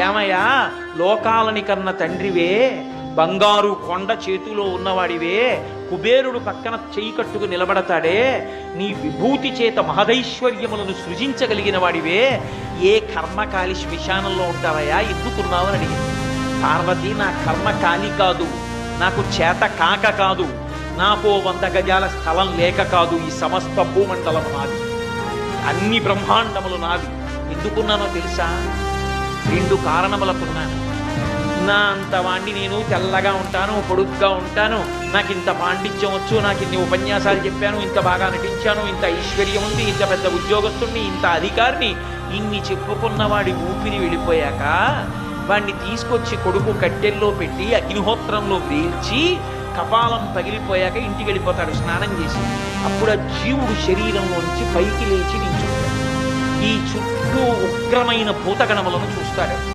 ఏమయ్యా? లోకాలని కన్న తండ్రివే బంగారు కొండ చేతిలో ఉన్నవాడివే కుబేరుడు పక్కన చేయి కట్టుకు నిలబడతాడే నీ విభూతి చేత మహదైశ్వర్యములను సృజించగలిగిన వాడివే. ఏ కర్మకాలి శ్మశానంలో ఉంటావయ్యా? ఎందుకున్నావని అడిగింది. పార్వతి నా కర్మకాలి కాదు నాకు చేత కాక కాదు నాకు వంద గజాల స్థలం లేక కాదు ఈ సమస్త భూమండలం నాది. అన్ని బ్రహ్మాండములు నాది ఎందుకున్నానో తెలుసా? రెండు కారణములకున్నాను నా అంత వాణ్ణి నేను తెల్లగా ఉంటాను పొడుగ్గా ఉంటాను. నాకు ఇంత పాండిత్యం వచ్చు నాకు ఇన్ని ఉపన్యాసాలు చెప్పాను ఇంత బాగా నటించాను ఇంత ఐశ్వర్యం ఉంది ఇంత పెద్ద ఉద్యోగస్తుడిని ఇంత అధికారిని. ఇన్ని చెప్పుకున్న వాడి ఊపిరి వెళ్ళిపోయాక వాణ్ణి తీసుకొచ్చి కొడుకు కట్టెల్లో పెట్టి అగ్నిహోత్రంలో వేల్చి కపాలం పగిలిపోయాక ఇంటికి వెళ్ళిపోతాడు స్నానం చేసి. అప్పుడు ఆ జీవుడు శరీరంలోంచి పైకి లేచి నించుంటాడు. ఈ చుట్టూ ఉగ్రమైన భూతగణములను చూస్తాడు